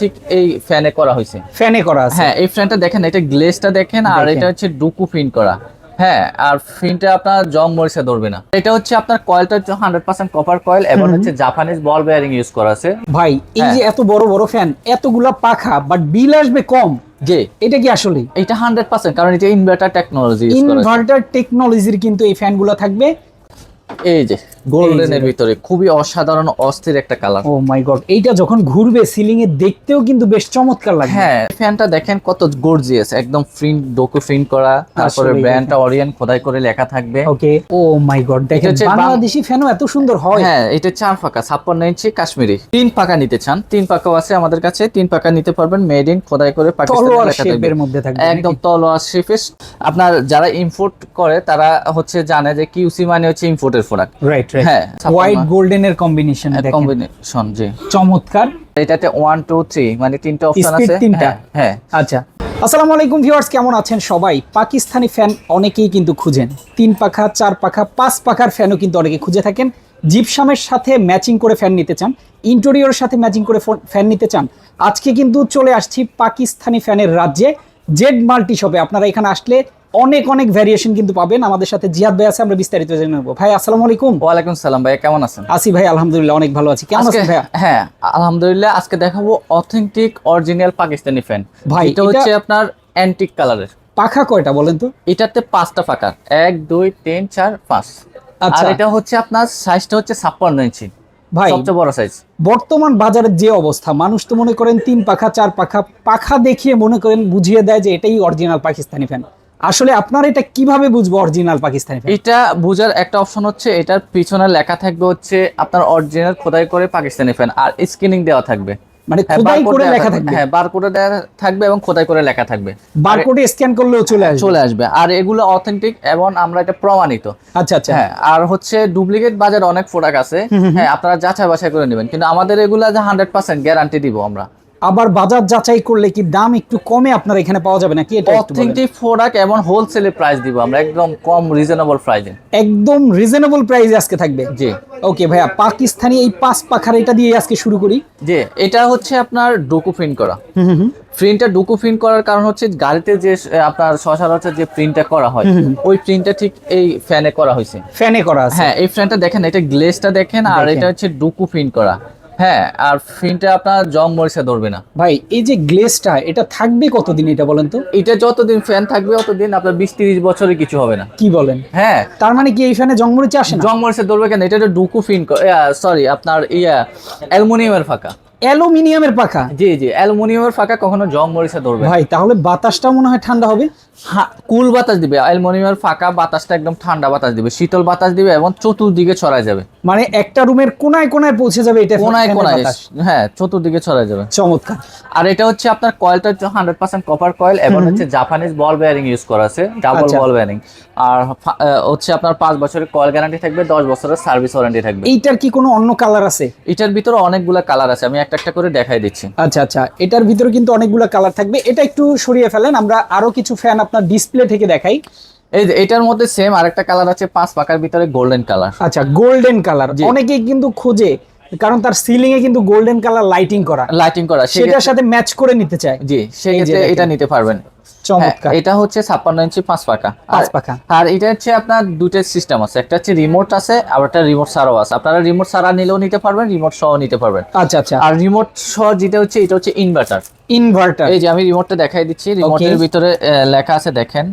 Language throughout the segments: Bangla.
ঠিক এই ফ্যানে করা হয়েছে। ফ্যানে করা আছে। হ্যাঁ এই ফ্যানটা দেখেন এটা গ্লেজটা দেখেন আর এটা হচ্ছে ডুকু ফিন করা। হ্যাঁ আর ফিনটা আপনার জং মরিচা ধরবে না। এটা হচ্ছে আপনার কয়েলটা হচ্ছে হান্ড্রেড পার্সেন্ট কপার কয়েল এবং হচ্ছে জাপানিজ বল বেয়ারিং ইউজ করা আছে। ভাই এই হ্যাঁ। যে এত বড় বড় ফ্যান এতগুলা পাখা বাট বিল আসবে কম। যে এটা কি আসলে? এটা হান্ড্রেড পার্সেন্ট কারণ এটা ইনভার্টার টেকনোলজি। ইনভার্টার টেকনোলজির কিন্তু এই ফ্যানগুলো থাকবে। এই যে গোল্ডেনের ভিতরে খুবই অসাধারণ অস্থির একটা কালার ও মাই গড এইটা যখন ঘুরবে সিলিং এ দেখতেও কিন্তু বেশ চমৎকার হ্যাঁ ফ্যানটা দেখেন কত গর্জিয়াস একদম প্রিন্ট ডোকো প্রিন্ট করা তারপরে ব্র্যান্ডটা অরিয়েন খোদাই করে লেখা থাকবে। ওকে ও মাই গড দেখেন বাংলাদেশি ফ্যানও এত সুন্দর হয়। হ্যাঁ এটা চার পাকা ছাপ্পান্ন ইঞ্চি কাশ্মীরি। তিন পাকা নিতে চান তিন পাকাও আছে আমাদের কাছে তিন পাকা নিতে পারবেন মেড ইন খোদাই করে পাকিস্তানের লেখা থাকবে। মধ্যে থাকবে একদম তলোয়ার শেপে আপনার যারা ইম্পোর্ট করে তারা হচ্ছে জানে যে কিউসি মানে হচ্ছে ইম্পোর্টের প্রোডাক্ট রাইট হ্যাঁ, হোয়াইট গোল্ডেন এর কম্বিনেশন কম্বিনেশন জি। চমৎকার। এটাতে ওয়ান টু থ্রি মানে তিনটা অপশন আছে। তিনটা? হ্যাঁ, হ্যাঁ। আচ্ছা। আসসালামু আলাইকুম ভিউয়ার্স কেমন আছেন সবাই? পাকিস্তানি ফ্যান অনেকেই কিন্তু খুঁজেন। তিন পাখা চার পাখা পাঁচ পাখার ফ্যানও কিন্তু অনেকে খুঁজে থাকেন। জিপসামের সাথে ম্যাচিং করে ফ্যান নিতে চান। ইন্টেরিয়রের সাথে ম্যাচিং করে ফ্যান নিতে চান। আজকে কিন্তু চলে আসছি পাকিস্তানি ফ্যানের রাজ্যে জেড মাল্টি শপে আপনারা এখানে আসলে অনেক অনেক ভ্যারিয়েশন কিন্তু পাবেন। আমাদের সাথে জিয়াদ ভাই আছে আমরা বিস্তারিত জেনে নেব। ভাই আসসালামু আলাইকুম। ওয়ালাইকুম সালাম ভাই কেমন আছেন? আসি ভাই আলহামদুলিল্লাহ অনেক ভালো আছি। কেমন আছেন ভাইয়া? হ্যাঁ আলহামদুলিল্লাহ আজকে দেখাবো অথেন্টিক অরিজিনাল পাকিস্তানি ফ্যান ভাই, এটা হচ্ছে আপনার অ্যান্টিক কালারের পাখা কয়টা বলেন তো? এটাতে পাঁচটা পাখা এক দুই তিন চার পাঁচ। আচ্ছা। আর এটা হচ্ছে আপনার সাইজটা হচ্ছে ছাপ্পান্ন ইঞ্চি। ভাই সবচেয়ে বড় সাইজ বর্তমান বাজারের যে অবস্থা মানুষ তো মনে করেন তিন পাখা চার পাখা পাখা দেখিয়ে মনে করেন বুঝিয়ে দেয় যে এটাই অরিজিনাল পাকিস্তানি ফ্যান আসলে আপনার এটা কীভাবে বুঝব অরিজিনাল পাকিস্তানি এটা বোঝার একটা অপশন হচ্ছে এটার পিছনে লেখা থাকবে হচ্ছে আপনার অরিজিনাল খোদাই করে পাকিস্তানি ফ্যান আর স্ক্রিনিং দেওয়া থাকবে। মানে হ্যাঁ, খোদাই করে লেখা থাকবে। হ্যাঁ বারকোডে দেওয়া থাকবে এবং খোদাই করে লেখা থাকবে। আর স্ক্যান করলেও চলে আসবে। চলে আসবে। আর এগুলো অথেন্টিক এবং আমরা এটা প্রমাণিত। আচ্ছা আচ্ছা। হ্যাঁ আর হচ্ছে ডুপ্লিকেট বাজার অনেক প্রোডাক্ট আছে। হ্যাঁ আপনারা যাচাই বাছাই করে নেবেন। কিন্তু আমাদের এগুলা যে হান্ড্রেড পার্সেন্ট গ্যারান্টি দিব আমরা। আবার বাজার যাচাই করলে কি দাম একটু কমে আপনার এখানে পাওয়া যাবে নাকি? এটা। অথেন্টিক প্রোডাক্ট এবং হোলসেলে প্রাইস দিব আমরা। একদম কম রিজনেবল প্রাইসে একদম রিজনেবল প্রাইসে আজকে থাকবে। জি। ওকে ভাইয়া পাকিস্তানি এই পাঁচ পাখার এটা দিয়ে আজকে শুরু করি। জি এটা হচ্ছে আপনার ডুকু প্রিন্ট করা। হুম হুম প্রিন্টটা ডুকু প্রিন্ট করার কারণ হচ্ছে গাড়িতে যে আপনার সচরাচর যে প্রিন্টটা করা হয় ওই প্রিন্টটা ঠিক এই ফ্যানে করা হয়েছে। ফ্যানে করা আছে। হ্যাঁ এই ফ্যানটা দেখেন এটা গ্লেজটা দেখেন আর এটা হচ্ছে ডুকু প্রিন্ট করা। হ্যাঁ আর প্রিন্টটা আপনার জং মরিচা ধরবে না। ভাই এই যে গ্লেসটা এটা থাকবে কতদিন এটা বলেন তো? এটা যতদিন ফ্যান থাকবে ততদিন আপনার বিশ তিরিশ বছরে কিছু হবে না। কি বলেন? হ্যাঁ। তার মানে কি এই ফ্যানে জংমরিচে আসে না? জং মরিচা ধরবে কেন? এটা ডুকু প্রিন্ট সরি আপনার ইয়া অ্যালুমিনিয়ামের ফাঁকা। অ্যালুমিনিয়ামের পাখা জি জি অ্যালুমিনিয়ামের ফাঁকা কখনো জং মরিচা ধরবে ভাই তাহলে বাতাসটা মনে হয় ঠান্ডা হবে? হ্যাঁ, কুল বাতাস দিবে। অ্যালুমিনিয়ামের ফাঁকা বাতাসটা একদম ঠান্ডা বাতাস দিবে শীতল বাতাস দিবে এবং চতুর্দিকে ছড়ায় যাবে। মানে একটা রুমের কোনায় কোনায় পৌঁছে যাবে এটা কোনায় কোনায় হ্যাঁ চতুর্দিকে ছড়ায় যাবে। চমৎকার। আর এটা হচ্ছে আপনার কয়েলটা হচ্ছে হান্ড্রেড পার্সেন্ট কপার কয়েল এবং হচ্ছে জাপানিজ বল বেয়ারিং ইউজ করা আছে ডাবল। বল বেয়ারিং আর হচ্ছে আপনার পাঁচ বছরের কয়েল গ্যারান্টি থাকবে দশ বছরের সার্ভিস ওয়ারেন্টি থাকবে। এইটার কি কোনো অন্য কালার আছে? এটার ভিতরে অনেকগুলো কালার আছে আমি একটা একটা করে দেখাই দিচ্ছি। আচ্ছা আচ্ছা। এটার ভিতরে কিন্তু অনেকগুলো কালার থাকবে। এটা একটু সরিয়ে ফেলেন আমরা আরও কিছু ফ্যান আপনার ডিসপ্লে থেকে দেখাই। এই যে এটার মধ্যে সেম আরেকটা কালার আছে পাঁচ পাকার ভিতরে গোল্ডেন কালার আচ্ছা গোল্ডেন কালার। অনেকেই কিন্তু খোঁজে কারণ তার সিলিং এ কিন্তু গোল্ডেন কালার লাইটিং করা। লাইটিং করা সেটার সাথে ম্যাচ করে নিতে চায়। জি সেক্ষেত্রে এটা নিতে পারবেন। চমৎকার। হ্যাঁ, এটা হচ্ছে ছাপ্পান্ন ইঞ্চি পাঁচ পাকা পাঁচ পাকা। আর এটা হচ্ছে আপনার দুটো সিস্টেম আছে একটা হচ্ছে রিমোট আছে আর একটা রিমোট ছাড়াও আছে। আপনারা রিমোট ছাড়া নিলেও নিতে পারবেন রিমোট সহ নিতে পারবেন। আচ্ছা আচ্ছা। আর রিমোট সহ যেটা হচ্ছে এটা হচ্ছে ইনভার্টার ইনভার্টার এই যে আমি রিমোটটা দেখাই দিচ্ছি। রিমোটের ভিতরে লেখা আছে দেখেন।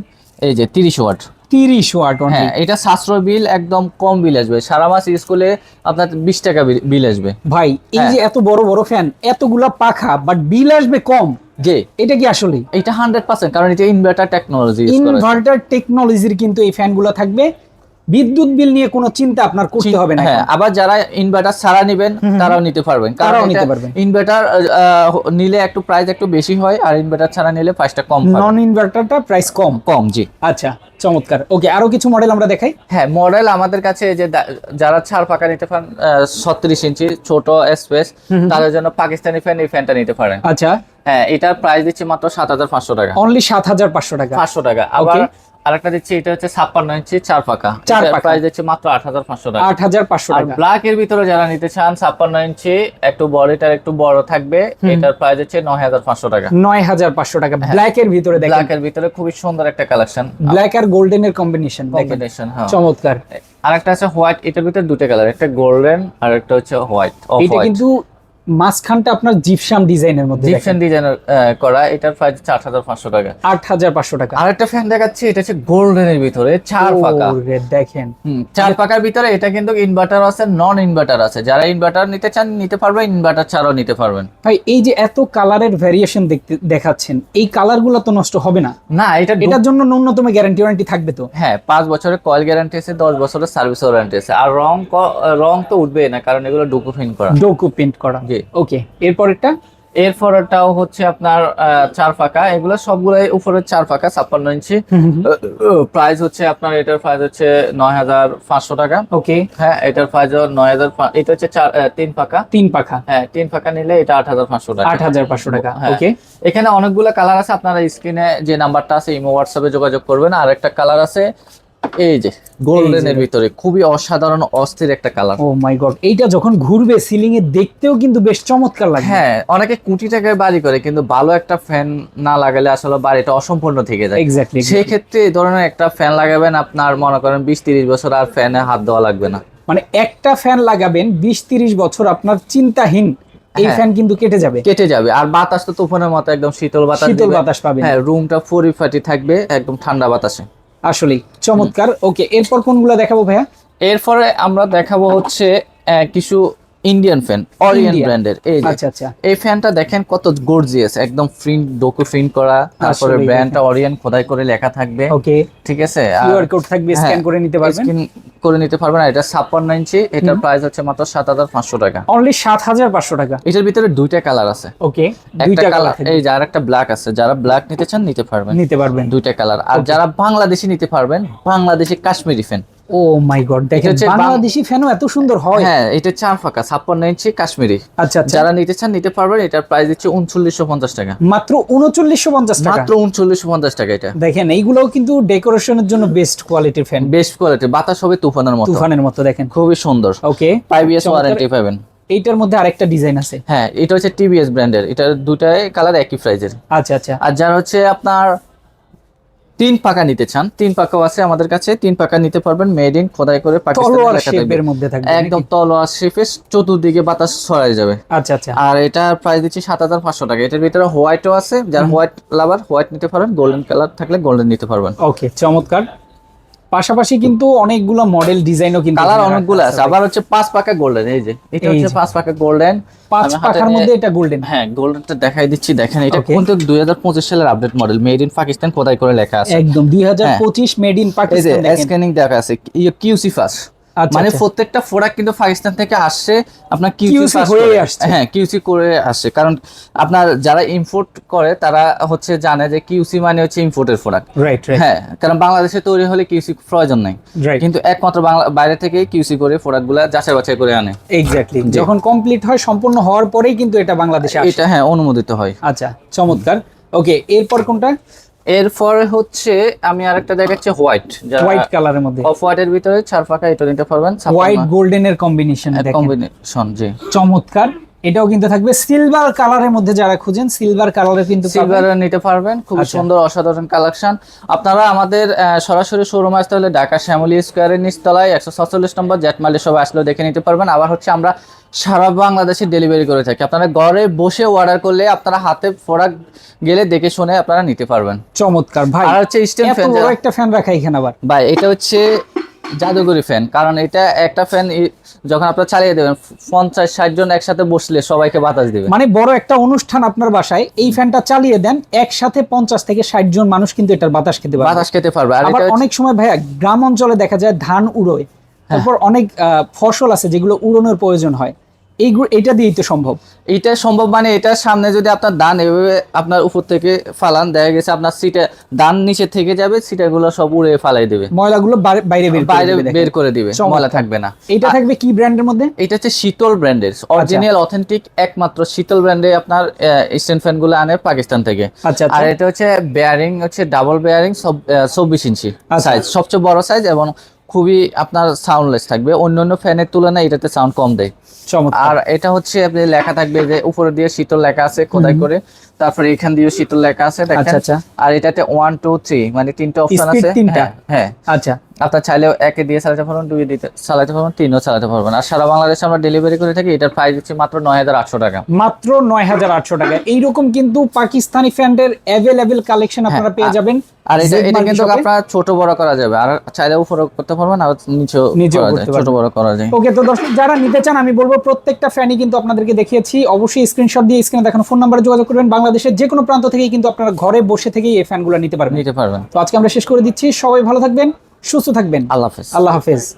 এই যে তিরিশ ওয়াট। তিরিশ ওয়াট হ্যাঁ এটা সাশ্রয় বিল একদম কম বিল আসবে। সারা মাস ইউজ করলে আপনার বিশ টাকা বিল আসবে। ভাই এই হ্যাঁ। যে এত বড় বড় ফ্যান এতগুলা পাখা বাট বিল আসবে কম। যে এটা কি আসলে? এটা হান্ড্রেড পার্সেন্ট কারণ এটা ইনভার্টার টেকনোলজি ইনভার্টার টেকনোলজির কিন্তু এই ফ্যানগুলো থাকবে। বিদ্যুৎ বিল নিয়ে কোনো চিন্তা আপনার করতে হবে না হ্যাঁ আবার যারা ইনভার্টার ছাড়া নেবেন তারাও নিতে পারবেন। তারাও নিতে পারবেন। ইনভার্টার নিলে একটু প্রাইস একটু বেশি হয় আর ইনভার্টার ছাড়া নিলে প্রাইসটা কম। নন ইনভার্টারটা প্রাইস কম? কম জি। আচ্ছা চমৎকার। ওকে আরও কিছু মডেল আমরা দেখাই? হ্যাঁ মডেল আমাদের কাছে যে যারা ছাড় পাকা নিতে পারেন ছত্রিশ ইঞ্চি ছোট স্পেস তাদের জন্য পাকিস্তানি ফ্যান এই ফ্যানটা নিতে পারেন। আচ্ছা। হ্যাঁ এটার প্রাইস দিচ্ছে মাত্র সাত হাজার পাঁচশো টাকা। অনলি সাত হাজার পাঁচশো টাকা। পাঁচশো টাকা। আবার আরেকটা দিচ্ছি এটা হচ্ছে ছাপ্পান্ন ইঞ্চি চার পাকা। চার পাকা। প্রাইস দিচ্ছি মাত্র আট হাজার পাঁচশো টাকা। আট হাজার পাঁচশো আর টাকা। ব্ল্যাক এর ভিতরে যারা নিতে চান ছাপ্পান্ন ইঞ্চি একটু বডিটার একটু বড় থাকবে। এটার প্রাইস হচ্ছে নয় হাজার পাঁচশো টাকা। নয় হাজার পাঁচশো টাকা। ব্ল্যাক এর ভিতরে দেখেন। ব্ল্যাক এর ভিতরে খুবই সুন্দর একটা কালেকশন ব্ল্যাক আর গোল্ডেন এর কম্বিনেশন কম্বিনেশন হ্যাঁ। চমৎকার। আরেকটা আছে হোয়াইট এটার ভিতরে দুটো কালার একটা গোল্ডেন আর একটা হচ্ছে হোয়াইট এটা হোয়াইট কিন্তু মাঝখানটা আপনার জিপসাম ডিজাইনের মধ্যে জিপসন ডিজাইনের করা এটার প্রাইস আট হাজার পাঁচশো টাকা। আট হাজার পাঁচশো টাকা। আরেকটা ফ্যান দেখাচ্ছি এটা হচ্ছে গোল্ডেনের ভিতরে চার পাকা। দেখেন। চার পাকার ভিতরে এটা কিন্তু ইনভার্টার আছে নন ইনভার্টার আছে। যারা ইনভার্টার নিতে চান নিতে পারবেন ইনভার্টার ছাড়াও নিতে পারবেন। ভাই এই যে এত কালারের ভ্যারিয়েশন দেখতে দেখাচ্ছেন এই কালারগুলো তো নষ্ট হবে না। না এটা এটার জন্য ন্যূনতম গ্যারান্টি ওয়ারেন্টি থাকবে তো? হ্যাঁ পাঁচ বছরের কয়েল গ্যারান্টি আছে দশ বছরের সার্ভিস ওয়ারেন্টি আছে। আর রং রং তো উঠবে না কারণ এগুলো ডুকু ফিন করা। ডোকু প্রিন্ট করা। জি। ওকে এরপরেরটা? এরপরটাও হচ্ছে আপনার চার পাকা এগুলো সবগুলোই উপরের চার পাকা ছাপ্পান্ন ইঞ্চি। প্রাইস হচ্ছে আপনার এটার প্রাইস হচ্ছে নয় হাজার পাঁচশো টাকা। ওকে। হ্যাঁ এটার প্রাইস নয় হাজার এটা হচ্ছে চার তিন পাকা তিন পাখা হ্যাঁ তিন পাকা নিলে এটা আট হাজার পাঁচশো টাকা। আট হাজার পাঁচশো টাকা হ্যাঁ। ওকে। এখানে অনেকগুলো কালার আছে আপনারা স্ক্রিনে যে নাম্বারটা আছে ইমো হোয়াটসঅ্যাপে যোগাযোগ করবেন। আর একটা কালার আছে এই যে গোল্ডেনের ভিতরে খুবই অসাধারণ অস্থির একটা কালার ও মাই গড এইটা যখন ঘুরবে সিলিং এ দেখতেও কিন্তু বেশ চমৎকার লাগবে। হ্যাঁ অনেকে কোটি টাকায় বাড়ি করে কিন্তু ভালো একটা ফ্যান না লাগালে আসলে বাড়িটা অসম্পূর্ণ থেকে যায়। এক্স্যাক্টলি সেই ক্ষেত্রে এই ধরনের একটা ফ্যান লাগাবেন আপনার মনে করেন বিশ তিরিশ বছর আর ফ্যানে হাত দেওয়া লাগবে না। মানে একটা ফ্যান লাগাবেন বিশ তিরিশ বছর আপনার চিন্তাহীন এই। ফ্যান কিন্তু কেটে যাবে। কেটে যাবে। আর বাতাস তো তুফানের মতো একদম শীতল বাতাস শীতল। বাতাস পাবেন। হ্যাঁ রুমটা পরিপাটি থাকবে একদম ঠান্ডা বাতাসে। আসলেই চমৎকার। ওকে এরপর কোনগুলো দেখাবো ভাইয়া? এরপরে আমরা দেখাবো হচ্ছে কিছু ইন্ডিয়ান ফ্যান Indian। ব্র্যান্ডের এই আচ্ছা আচ্ছা। এই ফ্যানটা দেখেন কত গর্জিয়াস একদম প্রিন্ট ডোকো প্রিন্ট করা তারপরে ব্র্যান্ডটা অরিয়েন্ট খোদাই করে লেখা থাকবে। ওকে ঠিক আছে? কিউআর কোড থাকবে স্ক্যান করে নিতে পারবেন। স্ক্যান করে নিতে পারবেন। এটা ছাপ্পান্ন ইঞ্চি এটার প্রাইস হচ্ছে মাত্র সাত হাজার পাঁচশো টাকা। অনলি সাত হাজার পাঁচশো টাকা। এটার ভিতরে দুইটা কালার আছে। ওকে একটা দুইটা কালার কালার এই যার একটা ব্ল্যাক আছে। যারা ব্ল্যাক নিতে চান নিতে পারবেন। নিতে পারবেন। দুইটা কালার আর যারা বাংলাদেশি নিতে পারবেন Bangladeshi Kashmiri fan oh my god দেখেন বাংলাদেশি ফ্যানও এত সুন্দর হয়। হ্যাঁ এটা চার ফাঁকা ছাপ্পান্ন ইঞ্চি কাশ্মীরি। আচ্ছা আচ্ছা। যারা নিতে চান নিতে পারবেন এটার প্রাইস দিচ্ছে উনচল্লিশশো পঞ্চাশ টাকা। মাত্র উনচল্লিশশো পঞ্চাশ টাকা। মাত্র উনচল্লিশশো পঞ্চাশ টাকা এটা। দেখেন এইগুলোও কিন্তু ডেকোরেশনের জন্য বেস্ট কোয়ালিটির ফ্যান বেস্ট কোয়ালিটি বাতাস হবে তুফানের মতো। তুফানের মতো দেখেন। খুবই সুন্দর। ওকে ফাইভ ইয়ার্স ওয়ারেন্টি পাবেন। এইটার মধ্যে আরেকটা ডিজাইন আছে। হ্যাঁ এটা হচ্ছে টিভিএস ব্র্যান্ডের এটার দুটাই কালার একই প্রাইজের আচ্ছা আচ্ছা। আর যারা হচ্ছে আপনার তিন পাকা নিতে চান তিন পাকাও আছে আমাদের কাছে তিন পাকা নিতে পারবেন মেড ইন খোদাই করে পাকিস্তানের শেপের মধ্যে থাকবে একদম? তলোয়ার শেপে চতুর্দিকে বাতাস ছড়াই যাবে। আচ্ছা আচ্ছা। আর এটা প্রাইস দিচ্ছি সাত হাজার পাঁচশো টাকা। এটার ভিতরে হোয়াইটও আছে যারা হোয়াইট লাভার হোয়াইট নিতে পারবেন গোল্ডেন কালার থাকলে গোল্ডেন নিতে পারবেন। ওকে চমৎকার। পাশাপাশি কিন্তু অনেকগুলো মডেল ডিজাইনও কিন্তু কালার অনেকগুলো আছে। আবার হচ্ছে পাঁচ পাকা গোল্ডেন এই যে। এটা হচ্ছে পাঁচ পাকা গোল্ডেন পাঁচ পাকার মধ্যে এটা গোল্ডেন হ্যাঁ গোল্ডেনটা দেখাই দিচ্ছি। দেখেন এটা কোন কিন্তু দুই হাজার পঁচিশ সালের update model made in Pakistan খোদাই করে লেখা আছে? একদম দুই হাজার পঁচিশ মেড ইন পাকিস্তান স্ক্যানিং দেখা আছে। কিউসি ফাস্ট আচ্ছা, মানে আচ্ছা। প্রত্যেকটা প্রোডাক্ট কিন্তু পাকিস্তান থেকে আসছে আপনার কিউসি হয়েই আসছে। হ্যাঁ কিউসি করে আসছে কারণ আপনার যারা ইম্পোর্ট করে তারা হচ্ছে জানে যে কিউসি মানে হচ্ছে ইম্পোর্টের প্রোডাক্ট রাইট রাইট হ্যাঁ কারণ বাংলাদেশে তৈরি হলে কিউসি প্রয়োজন নাই। কিন্তু একমাত্র বাংলা বাইরে থেকে কিউসি করে প্রোডাক্টগুলো যাচাই বাছাই করে আনে। এক্স্যাক্টলি যখন কমপ্লিট হয় সম্পূর্ণ হওয়ার পরেই কিন্তু এটা বাংলাদেশে এটা হ্যাঁ অনুমোদিত হয়। আচ্ছা চমৎকার। ওকে এরপর কোনটা? এরপরে হচ্ছে আমি আরেকটা দেখাচ্ছি হোয়াইট হোয়াইট কালারের মধ্যে। অফ হোয়াইটের ভিতরে চার ফাঁকা এটা নিতে পারবেন হোয়াইট গোল্ডেন এর কম্বিনেশন দেখেন। কম্বিনেশন জি। চমৎকার। এটাও কিন্তু থাকবে সিলভার কালারের মধ্যে যারা খুঁজেন সিলভার কালারে কিন্তু সিলভার নিতে পারবেন খুব আচ্ছা। সুন্দর অসাধারণ কালেকশন আপনারা আমাদের সরাসরি শোরুম আসতে হলে ঢাকা শ্যামলী স্কোয়ারের নিচতলায় একশো সাতচল্লিশ নম্বর জেটমালি সবাই আসলেও দেখে নিতে পারবেন। আবার হচ্ছে আমরা সারা বাংলাদেশে ডেলিভারি করে থাকি। আপনারা ঘরে বসে অর্ডার করলে আপনারা হাতে প্রোডাক্ট গেলে দেখে শুনে আপনারা নিতে পারবেন। চমৎকার। ভাই আর হচ্ছে এত ফ্যান একটা ফ্যান রাখা এখানে আবার। ভাই এটা হচ্ছে জাদুঘরি ফ্যান কারণ এটা একটা ফ্যান যখন আপনারা চালিয়ে দেবেন পঞ্চাশ ষাট জন একসাথে বসলে সবাইকে বাতাস দেবে। মানে বড় একটা অনুষ্ঠান আপনার বাসায় এই ফ্যানটা চালিয়ে দেন একসাথে পঞ্চাশ থেকে ষাট জন মানুষ কিন্তু এটার বাতাস খেতে পারবে। বাতাস খেতে পারবে। আর অনেক সময় ভাইয়া গ্রাম অঞ্চলে দেখা যায় ধান উড়োয়। তারপর অনেক আহ, ফসল আছে যেগুলো উড়োনোর প্রয়োজন হয়। এইগুলো এটা দিয়েই তো সম্ভব। এটা সম্ভব মানে এটার সামনে যদি আপনার দান এভাবে আপনার উপর থেকে ফালান দেখা গেছে আপনার সিটে দান নিচে থেকে যাবে সিটাগুলো সব উড়ে ফালাই দেবে। ময়লাগুলো বাইরে বের বাইরে বের করে দিবে ময়লা থাকবে না। এটা থাকবে কি ব্র্যান্ডের মধ্যে? এটা হচ্ছে শীতল ব্র্যান্ডের আচ্ছা। অরিজিনাল অথেন্টিক একমাত্র শীতল ব্র্যান্ডে আপনার স্ট্যান্ড ফ্যানগুলো আনে পাকিস্তান থেকে। আচ্ছা আর আচ্ছা এটা হচ্ছে বেয়ারিং হচ্ছে ডাবল বেয়ারিং সব চব্বিশ ইঞ্চি আচ্ছা। সাইজ সবচেয়ে বড় সাইজ এবং খুবই আপনার সাউন্ডলেস থাকবে। অন্য অন্য ফ্যানের তুলনায় এটাতে সাউন্ড কম দেয়। আর এটা হচ্ছে আপনি লেখা থাকবে যে উপরে দিয়ে শীতল লেখা আছে খোদাই করে। তারপরে এখান দিয়ে শীতল লেখা আছে দেখেন। আচ্ছা, আচ্ছা। আর এটাতে ওয়ান টু থ্রি মানে তিনটা অপশন আছে। হ্যাঁ, হ্যাঁ। আচ্ছা। আপনার চাইলেও একে দিয়ে চালাতে পারবেন দুই দিতে চালাতে পারবেন তিনও চালাতে পারবেন। আর সারা বাংলাদেশে আমরা ডেলিভারি করে থাকি এটার প্রাইস হচ্ছে মাত্র নয় হাজার আটশো টাকা। মাত্র নয় হাজার আটশো টাকা। এইরকম কিন্তু পাকিস্তানি ফ্যান্ডের অ্যাভেলেবেল কালেকশন আপনারা পেয়ে যাবেন আর এটা এটা কিন্তু shop-এ। ছোট বড় করা যাবে। আর চাইলে উপরে করতে পারবেন আর ছোট বড় করা যায়। ওকে তো দর্শক যারা নিতে চান আমি বলব প্রত্যেকটা ফ্যানই কিন্তু আপনাদেরকে দেখিয়েছি। অবশ্যই স্ক্রিনশট দিয়ে স্ক্রিনে দেখানো ফোন নাম্বারে যোগাযোগ করবেন। বাংলাদেশের যে কোনো প্রান্ত থেকেই কিন্তু আপনারা ঘরে বসে থেকেই এই ফ্যানগুলো নিতে পারবেন। নিতে পারবেন। তো আজকে আমরা শেষ করে দিচ্ছি। সবাই ভালো থাকবেন। সুস্থ থাকবেন। আল্লাহ হাফেজ। আল্লাহ হাফেজ।